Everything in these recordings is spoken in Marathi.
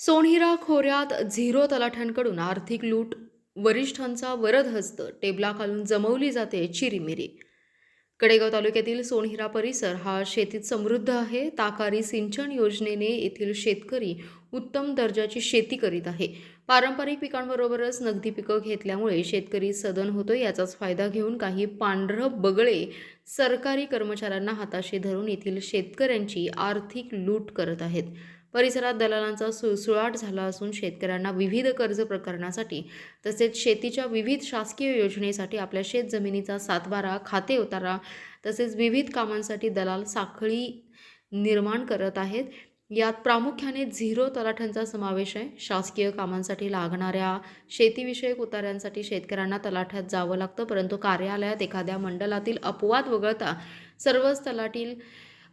सोनहिरा खोऱ्यात झिरो तलाठ्यांकडून आर्थिक लूट वरिष्ठांचा वरद हस्त टेबलाखालून जमवली जाते चिरीमिरी. कडेगाव तालुक्यातील सोनहिरा परिसर हा शेतीत समृद्ध आहे. ताकारी सिंचन योजनेने येथील शेतकरी उत्तम दर्जाची शेती करीत आहे. पारंपरिक पिकांबरोबरच नगदी पिकं घेतल्यामुळे शेतकरी सदन होतो याचाच फायदा घेऊन काही पांढरं बगळे सरकारी कर्मचाऱ्यांना हाताशी धरून येथील शेतकऱ्यांची आर्थिक लूट करत आहेत. परिसरात दलालांचा सुळसुळाट झाला असून शेतकऱ्यांना विविध कर्ज प्रकरणासाठी तसेच शेतीच्या विविध शासकीय योजनेसाठी आपल्या शेत जमिनीचा सातबारा खाते उतारा तसेच विविध कामांसाठी दलाल साखळी निर्माण करत आहेत. यात प्रामुख्याने झिरो तलाठ्यांचा समावेश आहे. शासकीय कामांसाठी लागणाऱ्या शेतीविषयक उतार्यांसाठी शेतकऱ्यांना तलाठ्यात जावं लागतं परंतु कार्यालयात एखाद्या मंडलातील अपवाद वगळता सर्वच तलाठील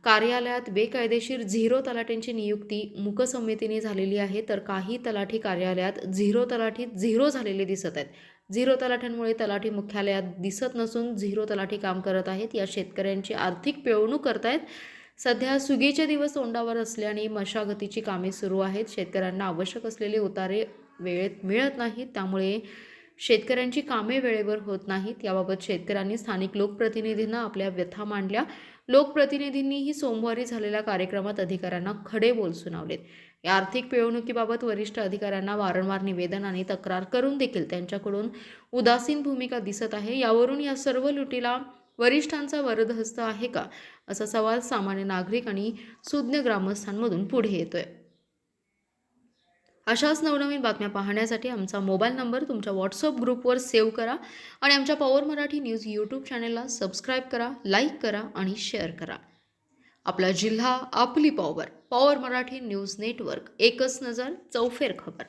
कार्यालयात बेकायदेशीर झिरो तलाठ्यांची नियुक्ती मुकसंमतीने झालेली आहे तर काही तलाठी कार्यालयात झिरो तलाठीत झिरो झालेले दिसत आहेत. झिरो तलाठ्यांमुळे तलाठी मुख्यालयात दिसत नसून झिरो तलाठी काम करत आहेत. या शेतकऱ्यांची आर्थिक पिळवणूक करतायत. सध्या सुगीचे दिवस तोंडावर असल्याने मशागतीची कामे सुरू आहेत. शेतकऱ्यांना आवश्यक असलेले उतारे वेळेत मिळत नाहीत. त्यामुळे शेतकऱ्यांची कामे वेळेवर होत नाहीत. याबाबत शेतकऱ्यांनी स्थानिक लोकप्रतिनिधींना आपल्या व्यथा मांडल्या. लोकप्रतिनिधींनीही सोमवारी झालेल्या कार्यक्रमात अधिकाऱ्यांना खडे बोल सुनावलेत. या आर्थिक पिळवणुकीबाबत वरिष्ठ अधिकाऱ्यांना वारंवार निवेदन आणि तक्रार करून देखील त्यांच्याकडून उदासीन भूमिका दिसत आहे. यावरून या सर्व लुटीला वरिष्ठांचा वरदहस्त आहे का? असा सवाल सामान्य नागरिक आणि सुज्ञ ग्रामस्थांमधून पुढे येतोय. अशाच नवनवीन बातम्या पाहण्यासाठी आमचा मोबाईल नंबर तुमच्या व्हॉट्सअप ग्रुपवर सेव्ह करा आणि आमच्या पॉवर मराठी न्यूज यूट्यूब चॅनलला सबस्क्राईब करा लाईक करा आणि शेअर करा. आपला जिल्हा आपली power power Marathi news network एकच नजर चौफेर खबर.